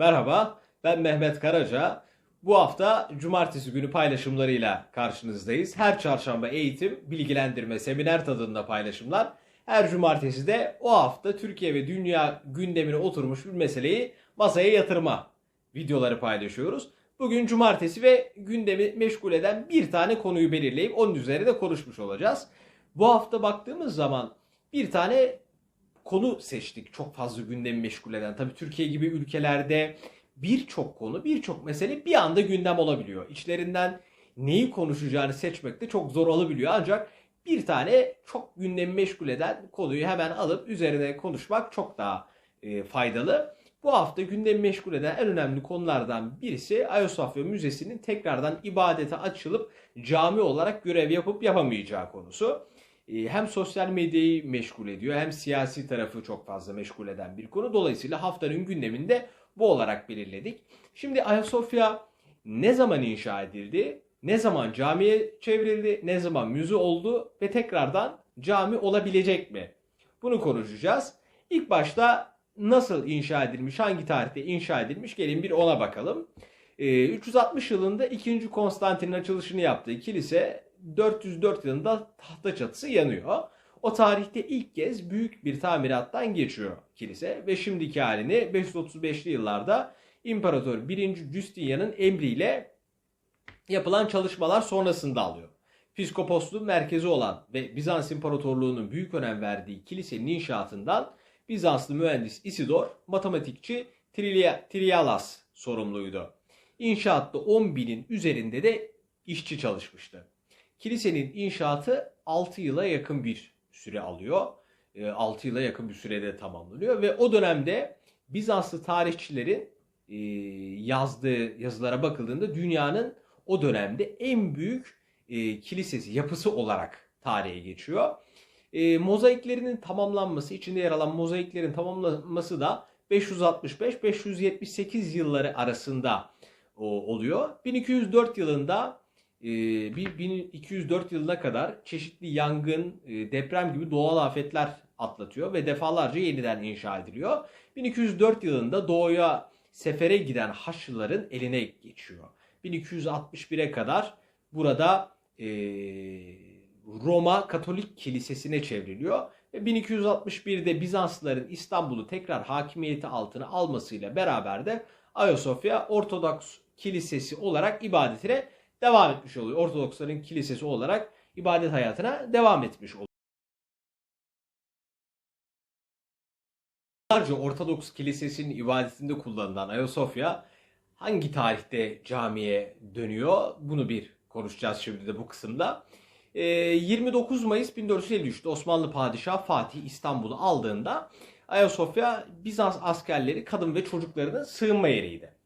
Merhaba, ben Mehmet Karaca. Bu hafta cumartesi günü paylaşımlarıyla karşınızdayız. Her çarşamba eğitim, bilgilendirme, seminer tadında paylaşımlar. Her cumartesi de o hafta Türkiye ve dünya gündemine oturmuş bir meseleyi masaya yatırma videoları paylaşıyoruz. Bugün cumartesi ve gündemi meşgul eden bir tane konuyu belirleyip onun üzerine konuşmuş olacağız. Bu hafta baktığımız zaman bir tane konu seçtik çok fazla gündemi meşgul eden. Tabii Türkiye gibi ülkelerde birçok konu, birçok mesele bir anda gündem olabiliyor. İçlerinden neyi konuşacağını seçmek de çok zor olabiliyor. Ancak bir tane çok gündemi meşgul eden konuyu hemen alıp üzerine konuşmak çok daha e, faydalı. Bu hafta gündemi meşgul eden en önemli konulardan birisi Ayasofya Müzesi'nin tekrardan ibadete açılıp cami olarak görev yapıp yapamayacağı konusu. E, hem sosyal medyayı meşgul ediyor hem siyasi tarafı çok fazla meşgul eden bir konu. Dolayısıyla haftanın gündeminde bu olarak belirledik. Şimdi Ayasofya ne zaman inşa edildi? Ne zaman camiye çevrildi? Ne zaman müze oldu? Ve tekrardan cami olabilecek mi? Bunu konuşacağız. İlk başta nasıl inşa edilmiş, hangi tarihte inşa edilmiş gelin bir ona bakalım. 360 yılında 2. Konstantin'in açılışını yaptığı kilise 404 yılında tahta çatısı yanıyor. O tarihte ilk kez büyük bir tamirattan geçiyor kilise ve şimdiki halini 535'li yıllarda İmparator 1. Justinian'ın emriyle yapılan çalışmalar sonrasında alıyor. Piskoposluğun merkezi olan ve Bizans İmparatorluğu'nun büyük önem verdiği kilisenin inşaatından Bizanslı mühendis Isidor, matematikçi Trialas sorumluydu. İnşaatta 10 binin üzerinde de işçi çalışmıştı. Kilisenin inşaatı 6 yıla yakın bir süre alıyor. 6 yıla yakın bir sürede tamamlanıyor ve o dönemde Bizanslı tarihçilerin yazdığı yazılara bakıldığında dünyanın o dönemde en büyük kilisesi yapısı olarak tarihe geçiyor. mozaiklerinin tamamlanması, içinde yer alan mozaiklerin tamamlanması da 565-578 yılları arasında oluyor. 1204 yılında 1204 yılına kadar çeşitli yangın, deprem gibi doğal afetler atlatıyor ve defalarca yeniden inşa ediliyor. 1204 yılında doğuya sefere giden Haçlıların eline geçiyor. 1261'e kadar burada Roma Katolik Kilisesi'ne çevriliyor. Ve 1261'de Bizanslıların İstanbul'u tekrar hakimiyeti altına almasıyla beraber de Ayasofya Ortodoks Kilisesi olarak ibadetine devam etmiş oluyor. Ortodoksların kilisesi olarak ibadet hayatına devam etmiş oluyor. Yıllarca Ortodoks kilisesinin ibadetinde kullanılan Ayasofya hangi tarihte camiye dönüyor? Bunu bir konuşacağız şimdi de bu kısımda. 29 Mayıs 1453'te Osmanlı Padişahı Fatih İstanbul'u aldığında Ayasofya Bizans askerleri, kadın ve çocuklarının sığınma yeriydi.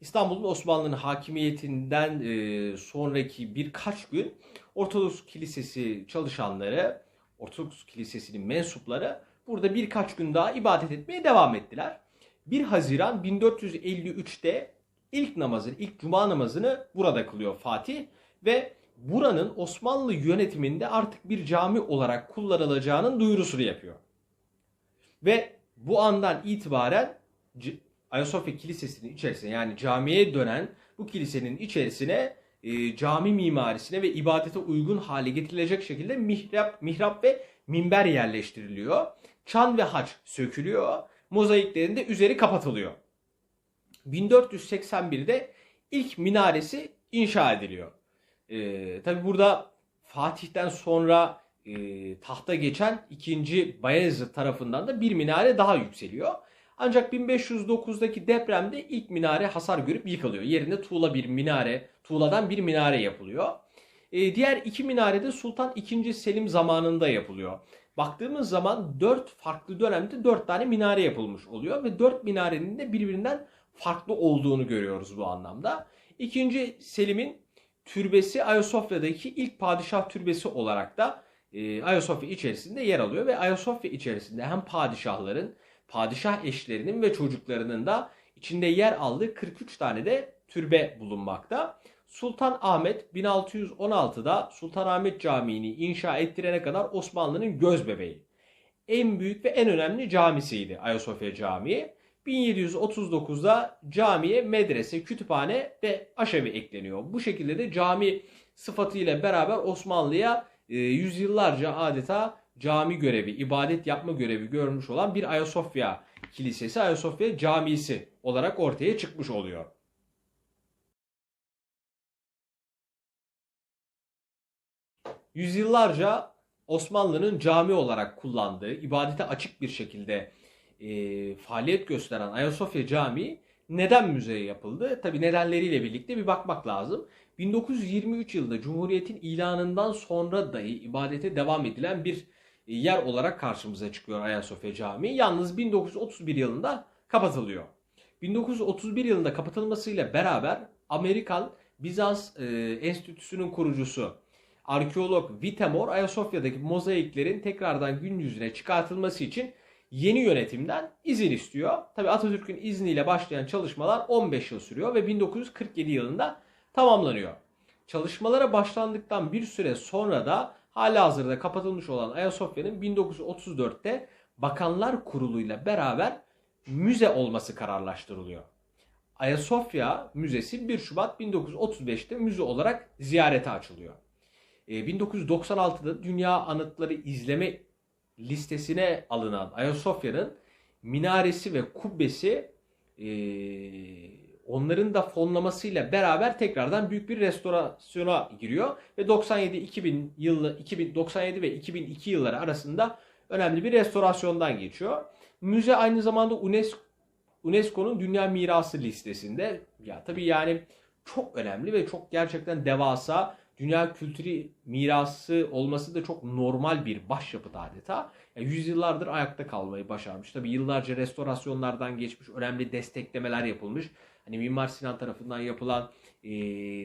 İstanbul'un Osmanlı'nın hakimiyetinden e, sonraki birkaç gün Ortodoks Kilisesi çalışanları, Ortodoks Kilisesi'nin mensupları burada birkaç gün daha ibadet etmeye devam ettiler. 1 Haziran 1453'te ilk namazını, ilk cuma namazını burada kılıyor Fatih ve buranın Osmanlı yönetiminde artık bir cami olarak kullanılacağının duyurusunu yapıyor. Ve bu andan itibaren Ayasofya Kilisesi'nin içerisine yani camiye dönen bu kilisenin içerisine e, cami mimarisine ve ibadete uygun hale getirilecek şekilde mihrap, mihrap ve minber yerleştiriliyor. Çan ve haç sökülüyor. Mozaiklerin de üzeri kapatılıyor. 1481'de ilk minaresi inşa ediliyor. Ee, Tabi burada Fatih'ten sonra e, tahta geçen 2. Bayezid tarafından da bir minare daha yükseliyor. Ancak 1509'daki depremde ilk minare hasar görüp yıkılıyor. Yerine tuğla bir minare, tuğladan bir minare yapılıyor. Ee, diğer iki minare de Sultan II. Selim zamanında yapılıyor. Baktığımız zaman dört farklı dönemde dört tane minare yapılmış oluyor ve dört minarenin de birbirinden farklı olduğunu görüyoruz bu anlamda. İkinci Selim'in türbesi Ayasofya'daki ilk padişah türbesi olarak da e, Ayasofya içerisinde yer alıyor ve Ayasofya içerisinde hem padişahların padişah eşlerinin ve çocuklarının da içinde yer aldığı 43 tane de türbe bulunmakta. Sultan Ahmet 1616'da Sultanahmet Camii'ni inşa ettirene kadar Osmanlı'nın göz bebeği. En büyük ve en önemli camisiydi Ayasofya Camii. 1739'da camiye medrese, kütüphane ve aşevi ekleniyor. Bu şekilde de cami sıfatıyla beraber Osmanlı'ya e, yüzyıllarca adeta cami görevi, ibadet yapma görevi görmüş olan bir Ayasofya Kilisesi, Ayasofya Camisi olarak ortaya çıkmış oluyor. Yüzyıllarca Osmanlı'nın cami olarak kullandığı, ibadete açık bir şekilde e, faaliyet gösteren Ayasofya Camii neden müzeye yapıldı? Tabi nedenleriyle birlikte bir bakmak lazım. 1923 yılında Cumhuriyet'in ilanından sonra dahi ibadete devam edilen bir yer olarak karşımıza çıkıyor Ayasofya Camii. Yalnız 1931 yılında kapatılıyor. 1931 yılında kapatılmasıyla beraber Amerikan Bizans e, Enstitüsü'nün kurucusu arkeolog Vitemor Ayasofya'daki mozaiklerin tekrardan gün yüzüne çıkartılması için yeni yönetimden izin istiyor. Tabi Atatürk'ün izniyle başlayan çalışmalar 15 yıl sürüyor ve 1947 yılında tamamlanıyor. Çalışmalara başlandıktan bir süre sonra da hala hazırda kapatılmış olan Ayasofya'nın 1934'te Bakanlar Kurulu'yla beraber müze olması kararlaştırılıyor. Ayasofya Müzesi 1 Şubat 1935'te müze olarak ziyarete açılıyor. 1996'da e, Dünya Anıtları İzleme listesine alınan Ayasofya'nın minaresi ve kubbesi e, onların da fonlamasıyla beraber tekrardan büyük bir restorasyona giriyor ve 97 2000 yılı 2097 ve 2002 yılları arasında önemli bir restorasyondan geçiyor. Müze aynı zamanda UNESCO UNESCO'nun Dünya Mirası listesinde. Ya tabii yani çok önemli ve çok gerçekten devasa dünya kültürü mirası olması da çok normal bir başyapıt adeta. Yani yüzyıllardır ayakta kalmayı başarmış. Tabi yıllarca restorasyonlardan geçmiş, önemli desteklemeler yapılmış. Hani Mimar Sinan tarafından yapılan e,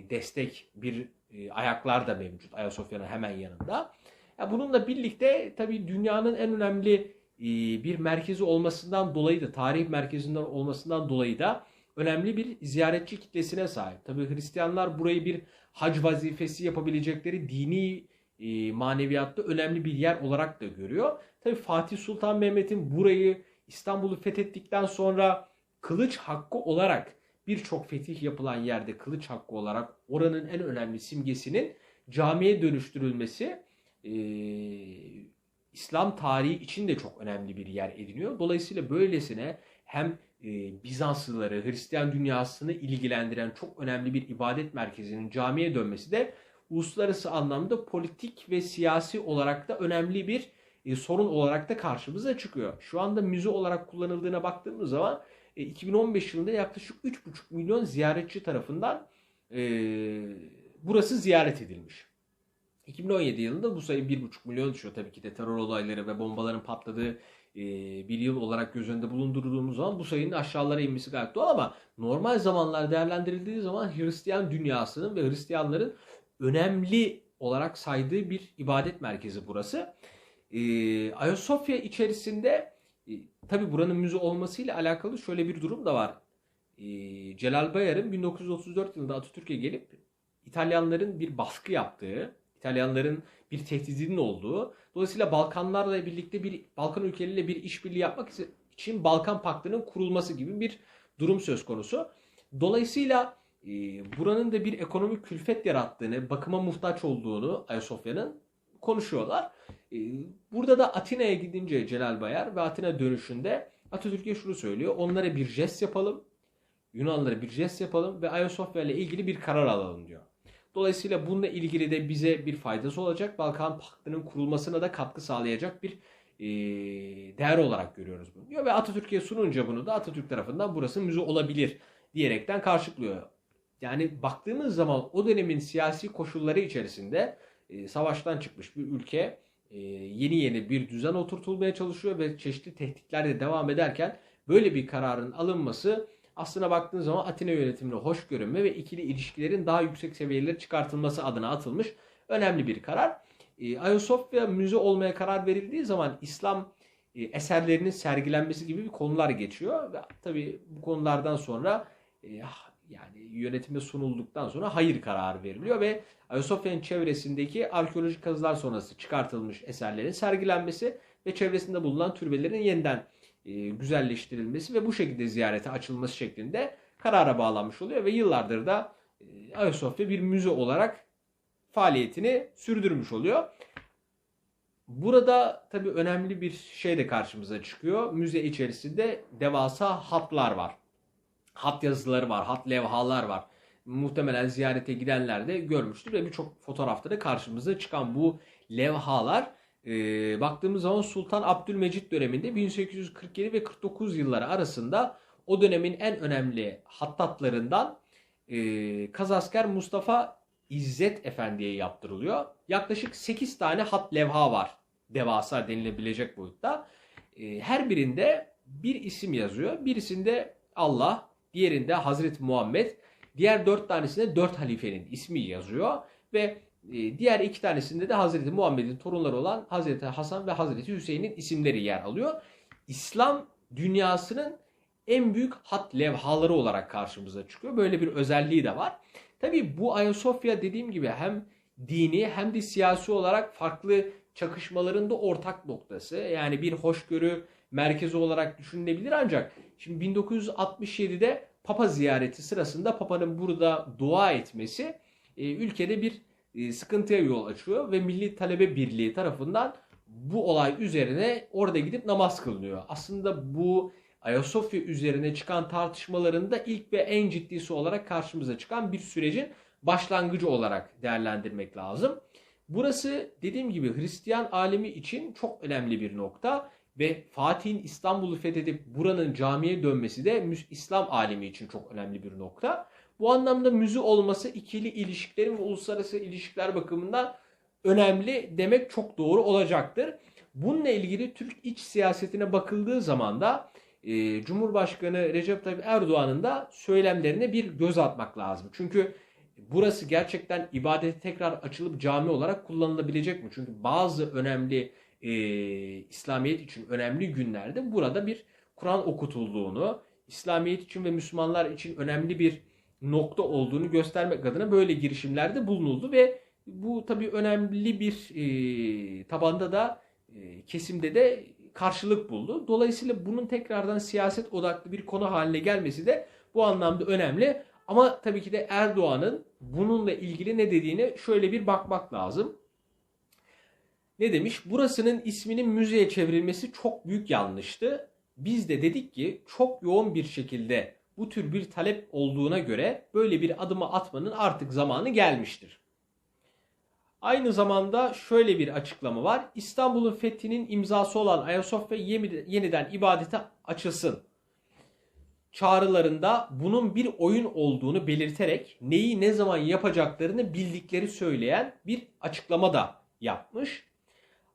destek bir e, ayaklar da mevcut Ayasofya'nın hemen yanında. Ya bununla birlikte tabi dünyanın en önemli e, bir merkezi olmasından dolayı da tarih merkezinden olmasından dolayı da önemli bir ziyaretçi kitlesine sahip. Tabi Hristiyanlar burayı bir hac vazifesi yapabilecekleri dini e, maneviyatta önemli bir yer olarak da görüyor. Tabi Fatih Sultan Mehmet'in burayı İstanbul'u fethettikten sonra kılıç hakkı olarak birçok fetih yapılan yerde kılıç hakkı olarak oranın en önemli simgesinin camiye dönüştürülmesi e, İslam tarihi için de çok önemli bir yer ediniyor. Dolayısıyla böylesine hem e, Bizanslıları, Hristiyan dünyasını ilgilendiren çok önemli bir ibadet merkezinin camiye dönmesi de uluslararası anlamda politik ve siyasi olarak da önemli bir e, sorun olarak da karşımıza çıkıyor. Şu anda müze olarak kullanıldığına baktığımız zaman 2015 yılında yaklaşık 3,5 milyon ziyaretçi tarafından e, burası ziyaret edilmiş. 2017 yılında bu sayı 1,5 milyon düşüyor. Tabii ki de terör olayları ve bombaların patladığı e, bir yıl olarak göz önünde bulundurduğumuz zaman bu sayının aşağılara inmesi gayet doğal ama normal zamanlar değerlendirildiği zaman Hristiyan dünyasının ve Hristiyanların önemli olarak saydığı bir ibadet merkezi burası. Ayasofya içerisinde e, tabi buranın müze olmasıyla alakalı şöyle bir durum da var. Ee, Celal Bayar'ın 1934 yılında Atatürk'e gelip İtalyanların bir baskı yaptığı, İtalyanların bir tehdidinin olduğu, dolayısıyla Balkanlarla birlikte bir Balkan ülkeleriyle bir işbirliği yapmak için Balkan Paktı'nın kurulması gibi bir durum söz konusu. Dolayısıyla e, buranın da bir ekonomik külfet yarattığını, bakıma muhtaç olduğunu Ayasofya'nın konuşuyorlar. E, burada da Atina'ya gidince Celal Bayar ve Atina dönüşünde Atatürk'e şunu söylüyor. Onlara bir jest yapalım. Yunanlara bir jest yapalım ve Ayasofya ile ilgili bir karar alalım diyor. Dolayısıyla bununla ilgili de bize bir faydası olacak. Balkan Paktı'nın kurulmasına da katkı sağlayacak bir e, değer olarak görüyoruz bunu diyor. Ve Atatürk'e sununca bunu da Atatürk tarafından burası müze olabilir diyerekten karşılıyor. Yani baktığımız zaman o dönemin siyasi koşulları içerisinde e, savaştan çıkmış bir ülke e, yeni yeni bir düzen oturtulmaya çalışıyor ve çeşitli tehditler de devam ederken böyle bir kararın alınması aslına baktığınız zaman Atina yönetimine hoş görünme ve ikili ilişkilerin daha yüksek seviyelere çıkartılması adına atılmış önemli bir karar. E, Ayasofya müze olmaya karar verildiği zaman İslam e, eserlerinin sergilenmesi gibi bir konular geçiyor. Ve tabii bu konulardan sonra e, yani yönetime sunulduktan sonra hayır kararı veriliyor ve Ayasofya'nın çevresindeki arkeolojik kazılar sonrası çıkartılmış eserlerin sergilenmesi ve çevresinde bulunan türbelerin yeniden e, güzelleştirilmesi ve bu şekilde ziyarete açılması şeklinde karara bağlanmış oluyor ve yıllardır da e, Ayasofya bir müze olarak faaliyetini sürdürmüş oluyor. Burada tabii önemli bir şey de karşımıza çıkıyor. Müze içerisinde devasa hatlar var. Hat yazıları var, hat levhalar var. Muhtemelen ziyarete gidenler de görmüştür ve birçok fotoğrafta da karşımıza çıkan bu levhalar e, baktığımız zaman Sultan Abdülmecit döneminde 1847 ve 49 yılları arasında o dönemin en önemli hattatlarından e, Kazasker Mustafa İzzet Efendi'ye yaptırılıyor. Yaklaşık 8 tane hat levha var. Devasa denilebilecek boyutta. E, her birinde bir isim yazıyor. Birisinde Allah, diğerinde Hazreti Muhammed, diğer dört tanesinde dört halifenin ismi yazıyor. Ve e, diğer iki tanesinde de Hazreti Muhammed'in torunları olan Hazreti Hasan ve Hazreti Hüseyin'in isimleri yer alıyor. İslam dünyasının en büyük hat levhaları olarak karşımıza çıkıyor. Böyle bir özelliği de var. Tabii bu Ayasofya dediğim gibi hem dini hem de siyasi olarak farklı çakışmaların da ortak noktası. Yani bir hoşgörü merkezi olarak düşünülebilir ancak şimdi 1967'de Papa ziyareti sırasında Papa'nın burada dua etmesi e, ülkede bir e, sıkıntıya yol açıyor ve Milli Talebe Birliği tarafından bu olay üzerine orada gidip namaz kılınıyor. Aslında bu Ayasofya üzerine çıkan tartışmaların da ilk ve en ciddisi olarak karşımıza çıkan bir sürecin başlangıcı olarak değerlendirmek lazım. Burası dediğim gibi Hristiyan alemi için çok önemli bir nokta ve Fatih'in İstanbul'u fethedip buranın camiye dönmesi de İslam alemi için çok önemli bir nokta. Bu anlamda müze olması ikili ilişkilerin ve uluslararası ilişkiler bakımından önemli demek çok doğru olacaktır. Bununla ilgili Türk iç siyasetine bakıldığı zaman da e, Cumhurbaşkanı Recep Tayyip Erdoğan'ın da söylemlerine bir göz atmak lazım. Çünkü burası gerçekten ibadete tekrar açılıp cami olarak kullanılabilecek mi? Çünkü bazı önemli e, İslamiyet için önemli günlerde burada bir Kur'an okutulduğunu, İslamiyet için ve Müslümanlar için önemli bir nokta olduğunu göstermek adına böyle girişimlerde bulunuldu ve bu tabii önemli bir e, tabanda da e, kesimde de karşılık buldu. Dolayısıyla bunun tekrardan siyaset odaklı bir konu haline gelmesi de bu anlamda önemli. Ama tabii ki de Erdoğan'ın bununla ilgili ne dediğine şöyle bir bakmak lazım. Ne demiş? Burasının isminin müzeye çevrilmesi çok büyük yanlıştı. Biz de dedik ki çok yoğun bir şekilde bu tür bir talep olduğuna göre böyle bir adımı atmanın artık zamanı gelmiştir. Aynı zamanda şöyle bir açıklama var. İstanbul'un fethinin imzası olan Ayasofya yeniden ibadete açılsın. Çağrılarında bunun bir oyun olduğunu belirterek neyi ne zaman yapacaklarını bildikleri söyleyen bir açıklama da yapmış.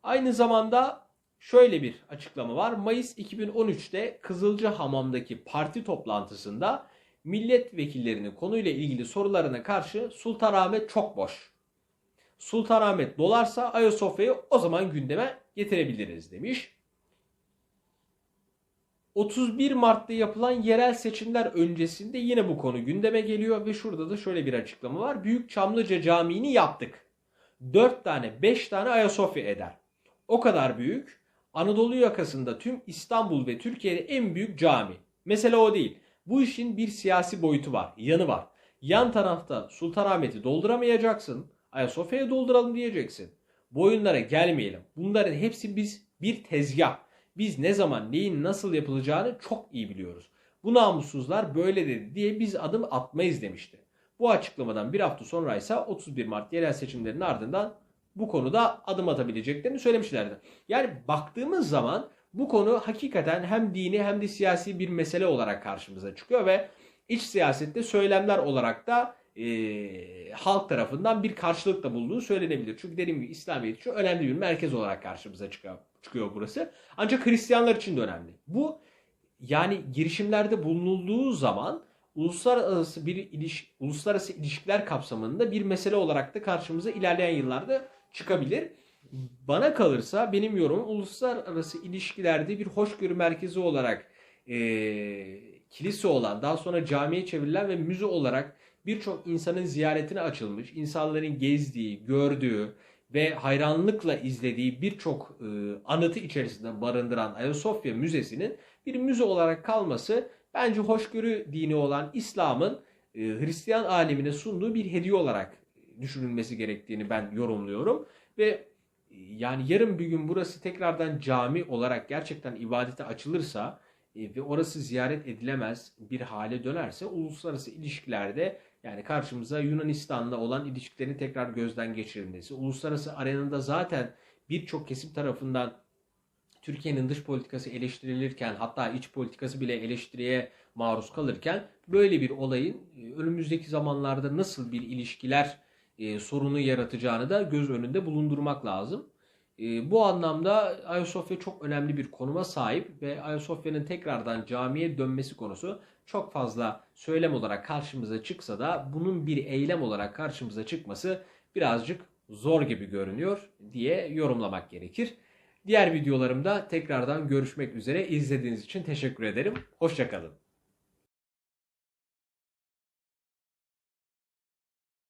Aynı zamanda şöyle bir açıklama var. Mayıs 2013'te Kızılcahamam'daki parti toplantısında milletvekillerinin konuyla ilgili sorularına karşı Sultanahmet çok boş. Sultanahmet dolarsa Ayasofya'yı o zaman gündeme getirebiliriz demiş. 31 Mart'ta yapılan yerel seçimler öncesinde yine bu konu gündeme geliyor ve şurada da şöyle bir açıklama var. Büyük Çamlıca Camii'ni yaptık. 4 tane 5 tane Ayasofya eder. O kadar büyük. Anadolu yakasında tüm İstanbul ve Türkiye'de en büyük cami. Mesele o değil. Bu işin bir siyasi boyutu var, yanı var. Yan tarafta Sultanahmet'i dolduramayacaksın. Ayasofya'ya dolduralım diyeceksin. Bu oyunlara gelmeyelim. Bunların hepsi biz bir tezgah. Biz ne zaman neyin nasıl yapılacağını çok iyi biliyoruz. Bu namussuzlar böyle dedi diye biz adım atmayız demişti. Bu açıklamadan bir hafta sonra ise 31 Mart yerel seçimlerinin ardından bu konuda adım atabileceklerini söylemişlerdi. Yani baktığımız zaman bu konu hakikaten hem dini hem de siyasi bir mesele olarak karşımıza çıkıyor ve iç siyasette söylemler olarak da e, halk tarafından bir karşılık da bulduğu söylenebilir. Çünkü dediğim gibi İslamiyet için önemli bir merkez olarak karşımıza çıkıyor, burası. Ancak Hristiyanlar için de önemli. Bu yani girişimlerde bulunulduğu zaman uluslararası bir iliş, uluslararası ilişkiler kapsamında bir mesele olarak da karşımıza ilerleyen yıllarda çıkabilir. Bana kalırsa benim yorumum uluslararası ilişkilerde bir hoşgörü merkezi olarak e, kilise olan daha sonra camiye çevrilen ve müze olarak birçok insanın ziyaretine açılmış, insanların gezdiği, gördüğü ve hayranlıkla izlediği birçok e, anıtı içerisinde barındıran Ayasofya Müzesi'nin bir müze olarak kalması bence hoşgörü dini olan İslam'ın e, Hristiyan alemine sunduğu bir hediye olarak düşünülmesi gerektiğini ben yorumluyorum. Ve e, yani yarın bir gün burası tekrardan cami olarak gerçekten ibadete açılırsa e, ve orası ziyaret edilemez bir hale dönerse uluslararası ilişkilerde yani karşımıza Yunanistan'la olan ilişkilerin tekrar gözden geçirilmesi, uluslararası arenada zaten birçok kesim tarafından Türkiye'nin dış politikası eleştirilirken hatta iç politikası bile eleştiriye maruz kalırken böyle bir olayın e, önümüzdeki zamanlarda nasıl bir ilişkiler e, sorunu yaratacağını da göz önünde bulundurmak lazım. E, bu anlamda Ayasofya çok önemli bir konuma sahip ve Ayasofya'nın tekrardan camiye dönmesi konusu çok fazla söylem olarak karşımıza çıksa da bunun bir eylem olarak karşımıza çıkması birazcık zor gibi görünüyor diye yorumlamak gerekir. Diğer videolarımda tekrardan görüşmek üzere. İzlediğiniz için teşekkür ederim. Hoşçakalın.